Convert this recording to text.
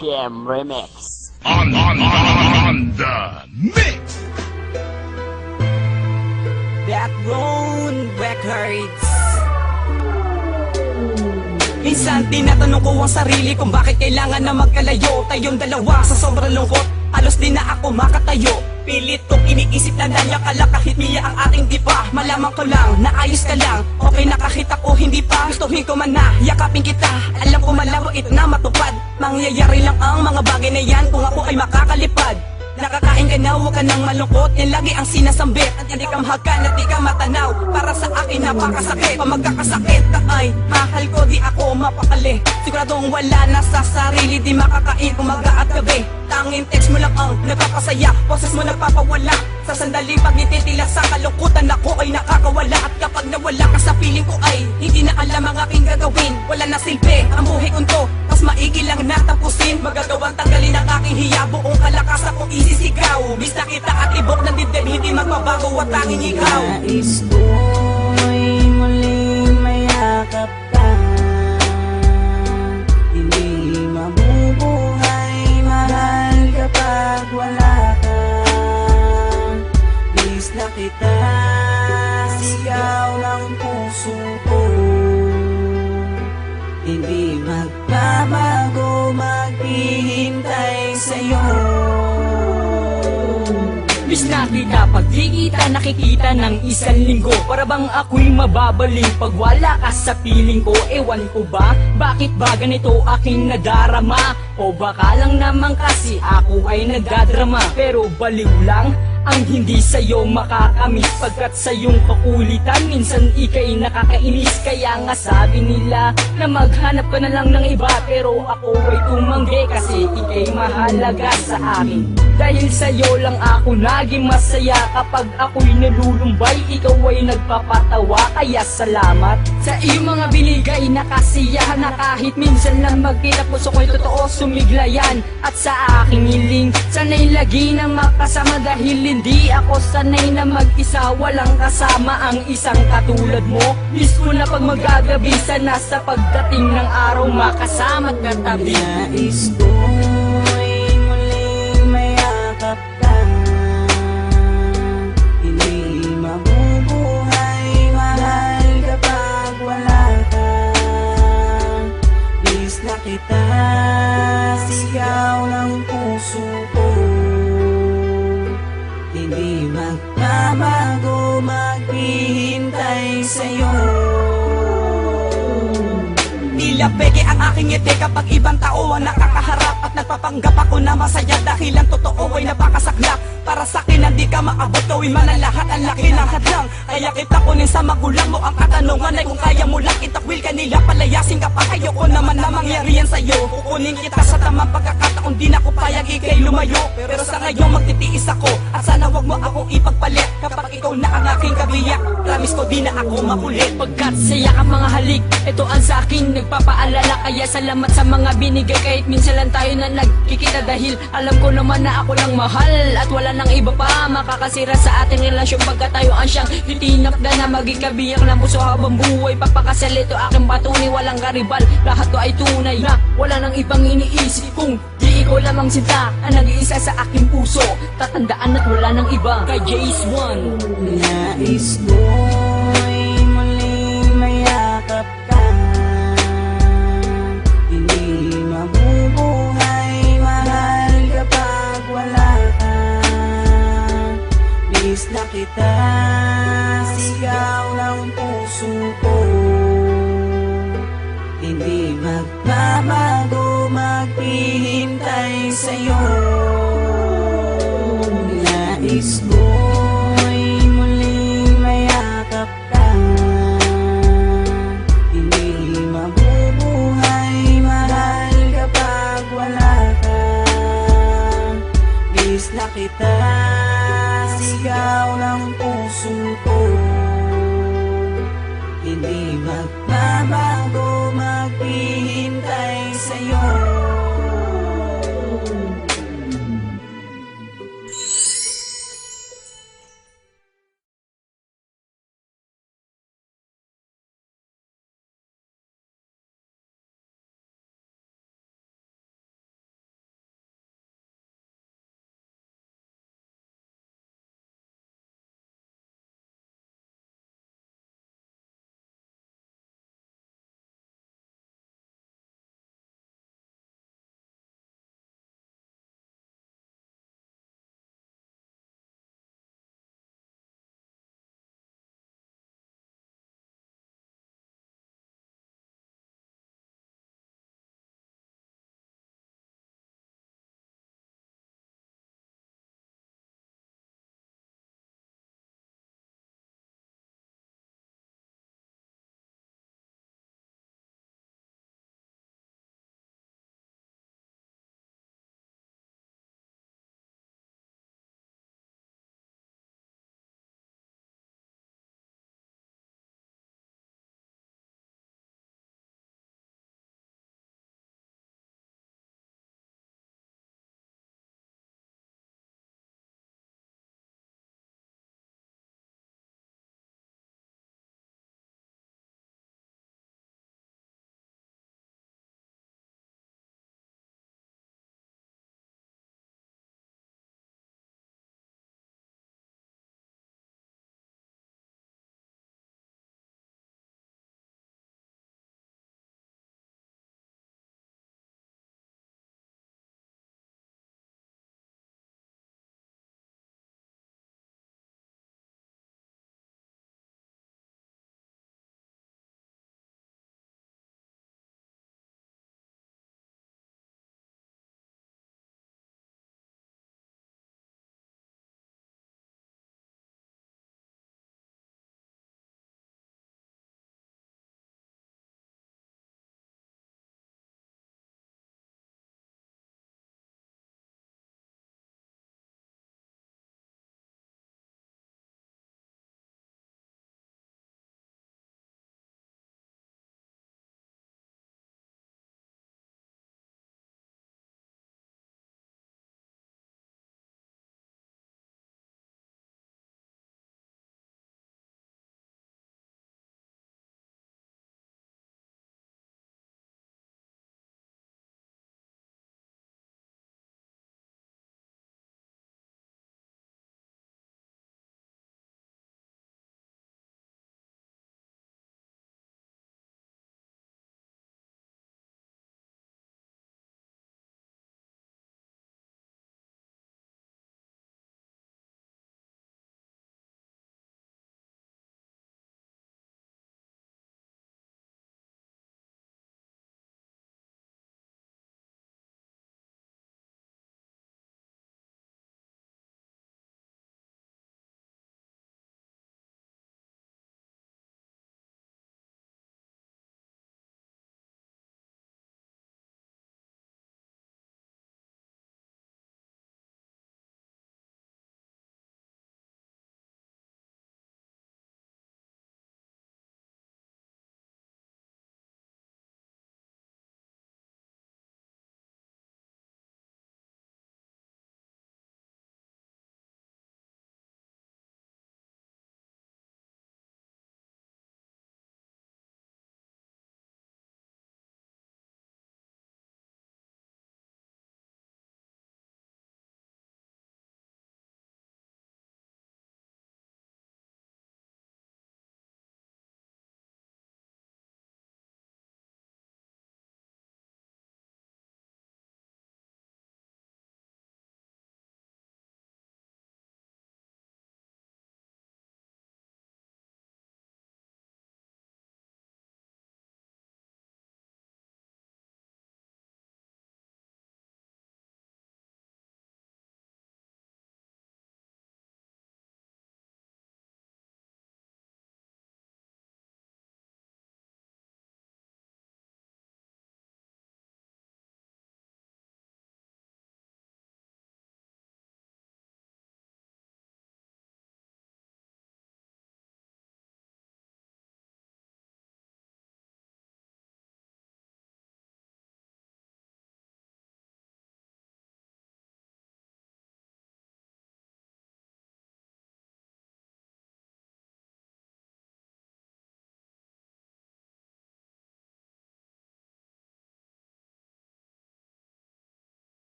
Kim Remix. on, on, on, on the mix. Backbone Records. Minsan tinatanong ko ang sarili kung bakit kailangan na magkalayo. Tayong dalawa sa sobrang lungkot. Halos di na ako makatayo. Pilit kong iniisip na danya kala kahit miya ang ating di pa. Malaman ko lang na ayos ka lang. Okay na kahit ako hindi pa. Gustuhin ko man na yakapin kita. Alam ko malawait na matupad Mangyayari lang ang mga bagay na yan. Kung ako ay makakalipad Nakakain ka na, huwag ka nang malungkot. Yan lagi ang sinasambit. At hindi ka mahagan at di ka matanaw. Para sa akin napakasakit. Pag magkakasakit ka ay mahal ko Di ako mapakali. Siguradong wala na sa sarili Di makakain umaga at gabi. Tanging text mo lang ang nagpapasaya. Boses mo nagpapawala. Sa sandali pag nititila sa kalungkutan Ako ay nakakawala. At kapag nawala ka sa piling ko ay Hindi na alam ang aking gagawin. Wala na silbi ang buhay kong to Mas maigi lang na tapusin Magagawang tanggalin ang aking hiya. Buong kalakas akong isisigaw. Bis na kita at ibok ng dibdib Hindi magbabago at tanging ikaw. Nais ko'y na kita pag di kita nakikita ng isang linggo. Para bang ako'y mababaling pag wala ka sa piling ko? Ewan ko ba, bakit ba ganito aking nadarama? O baka lang naman kasi ako ay nagdadrama. Pero baliw lang ang hindi sa'yo makakamiss Pagkat sa iyong kakulitan Minsan ika'y nakakainis Kaya nga sabi nila Na maghanap ka na lang ng iba. Pero ako ay tumanggi Kasi ika'y mahalaga sa akin Dahil sa'yo lang ako naging masaya. Kapag ako'y nalulumbay Ikaw ay nagpapatawa. Kaya salamat Sa iyong mga binigay na kasiyahan Na kahit minsan lang magkita Puso ko'y totoo sumiglayan. At sa aking hiling Sana'y lagi na makasama Dahil hindi ako sanay na mag-isa Walang kasama ang isang katulad mo. Miss ko na pag magagabi Sana sa pagdating ng araw Makasama't katabi Nais ko'y muling mayakap ka. Hindi mabubuhay mahal kapag wala ka. Bis na kita sigaw ng puso ko Hindi magbabago maghihintay sa'yo. Tila peke ang aking ngiti kapag ibang tao ang nakakaharap At nagpapanggap ako na masaya dahil ang totoo ay napakasaklap Para sa akin hindi ka maabot. Gawin man ang lahat ang laki ng hadlang. Kaya kita kunin sa magulang mo ang katanungan. Ay kung kaya mo lang itakwil kanila Palayasin ka pa. Ayoko naman na mangyari yan sa'yo. Kukunin kita sa tamang pagkakataon di na ko payag ikay lumayo. Pero sa ngayon magtitiis ako. At sana wag mo akong ipagpalit. Kapag ikaw na ang aking kabiyak Promise ko di na ako makulit. Pagkat saya ka mga halik Ito ang sa akin. Nagpapaalala Kaya salamat sa mga binigay. Kahit minsan lang tayo na nagkikita Dahil alam ko naman na ako lang mahal. At wala nang iba pa. Makakasira sa ating relasyon Pagkat tayo ang siyang titinakda na Maging kabiyak ng puso habang buhay. Papakasal ito aking patunay Walang karibal, lahat to ay tunay Na wala nang ibang iniisip. Kung di ikaw lamang sinta Ang nag-iisa sa aking puso. Tatandaan at wala nang iba Kay Jace One. Nais ko'y kita sigaw ng puso ko. Hindi magbabago maghihintay sa'yo. Nais ko'y muling mayakap ka. Hindi mabubuhay mahal kapag wala ka. Bis na